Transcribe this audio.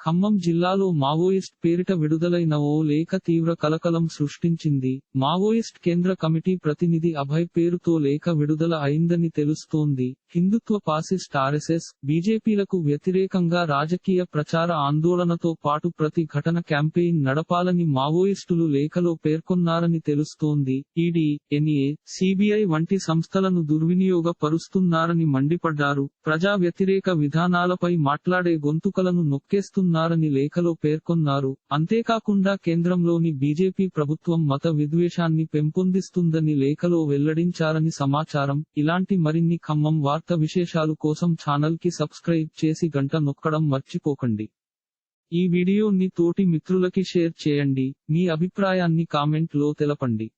ఖమ్మం జిల్లాలో మావోయిస్ట్ పేరిట విడుదలైన ఓ లేఖ తీవ్ర కలకలం సృష్టించింది. మావోయిస్ట్ కేంద్ర కమిటీ ప్రతినిధి అభయ్ పేరుతో లేఖ విడుదల అయిందని తెలుస్తోంది. హిందుత్వ పాసిస్ట్ ఆర్ఎస్ఎస్ బీజేపీలకు వ్యతిరేకంగా రాజకీయ ప్రచార ఆందోళనతో పాటు ప్రతి ఘటన క్యాంపెయిన్ నడపాలని మావోయిస్టులు లేఖలో పేర్కొన్నారని తెలుస్తోంది. ఈడీ ఎన్ఏ సిబిఐ వంటి సంస్థలను దుర్వినియోగ పరుస్తున్నారని మండిపడ్డారు. ప్రజా వ్యతిరేక విధానాలపై మాట్లాడే గొంతుకలను చేస్తున్నారని లేఖలో పేర్కొన్నారు. అంతేకాకుండా కేంద్రంలోని బీజేపీ ప్రభుత్వం మత విద్వేషాన్ని పెంపొందిస్తుందని లేఖలో వెల్లడించారని సమాచారం. ఇలాంటి మరిన్ని ఖమ్మం వార్త విశేషాలు కోసం ఛానల్కి సబ్స్క్రైబ్ చేసి గంట నొక్కడం మర్చిపోకండి. ఈ వీడియోని తోటి మిత్రులకి షేర్ చేయండి. మీ అభిప్రాయాన్ని కామెంట్లో తెలపండి.